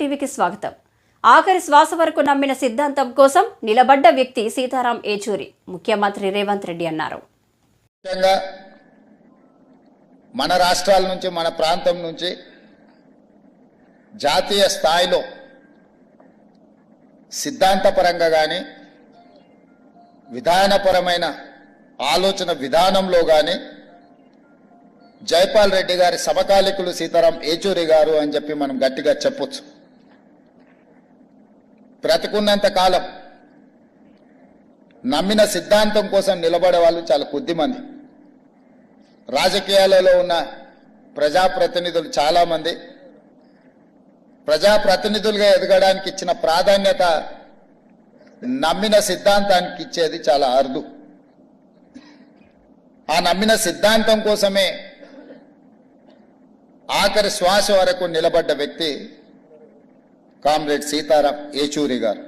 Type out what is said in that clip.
టీవీకి స్వాగతం. ఆఖరి శ్వాస వరకు నమ్మిన సిద్ధాంతం కోసం నిలబడ్డ వ్యక్తి సీతారాం ఏచూరి ముఖ్యమంత్రి రేవంత్ రెడ్డి అన్నారు. మన రాష్ట్రాల నుంచి మన ప్రాంతం నుంచి జాతీయ స్థాయిలో సిద్ధాంతపరంగా కానీ విధానపరమైన ఆలోచన విధానంలో కానీ జైపాల్ రెడ్డి గారి సమకాలికులు సీతారాం ఏచూరి గారు అని చెప్పి మనం గట్టిగా చెప్పొచ్చు. బ్రతికున్నంత కాలం నమ్మిన సిద్ధాంతం కోసం నిలబడే వాళ్ళు చాలా కొద్దిమంది. రాజకీయాలలో ఉన్న ప్రజాప్రతినిధులు చాలామంది. ప్రజాప్రతినిధులుగా ఎదగడానికి ఇచ్చిన ప్రాధాన్యత నమ్మిన సిద్ధాంతానికి ఇచ్చేది చాలా అరుదు. ఆ నమ్మిన సిద్ధాంతం కోసమే ఆఖరి శ్వాస వరకు నిలబడ్డ వ్యక్తి కామ్రేడ్ సీతారాం ఏచూరి గారు.